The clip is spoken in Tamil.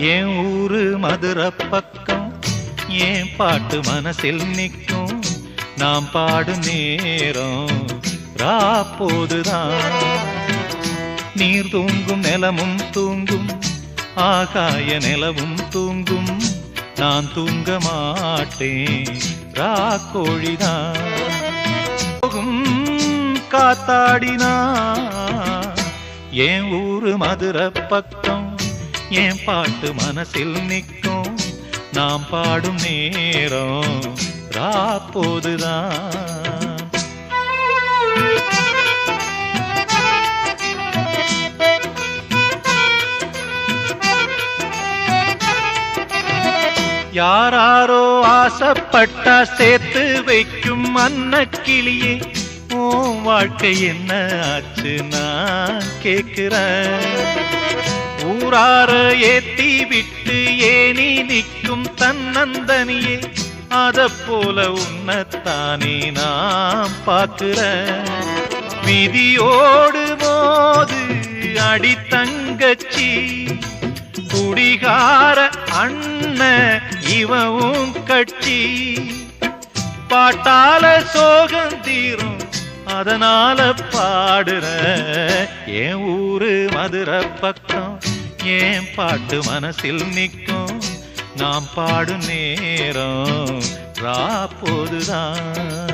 என் ஊரு மதுரை பக்கம் ஏன் பாட்டு மனசில் நிற்கும். நாம் பாடு நேரம் ராப்போதுதான் நீர் தூங்கும் நிலமும் தூங்கும் ஆகாய நிலவும் தூங்கும். நான் தூங்க மாட்டேன் ராக்கோழிதான் போகும் காத்தாடினா என் ஊரு மதுரை பக்கம் என் பாட்டு மனசில் நிற்கும். நாம் பாடும் நேரம் ராப்போதுதான் யாராரோ ஆசைப்பட்டா சேர்த்து வைக்கும் அன்ன கிளியே ஓ வாழ்க்கை என்ன ஆச்சு நான் கேட்கிறேன் ஊரார ஏத்தி விட்டு ஏனி நிற்கும் தன்னந்தனியே அத போல உன்னத்தானே நாம் பார்க்கிற விதியோடு மோது அடி தங்கச்சி குடிகார அண்ணன் இவவும் கட்சி. பாட்டால சோகம் தீரும் அதனால பாடுற என் ஊரு மதுரை பக்கம். ஏன் பாட்டு மனசில் நிற்கும்? நாம் பாடும் நேரம் ரா போதுதான்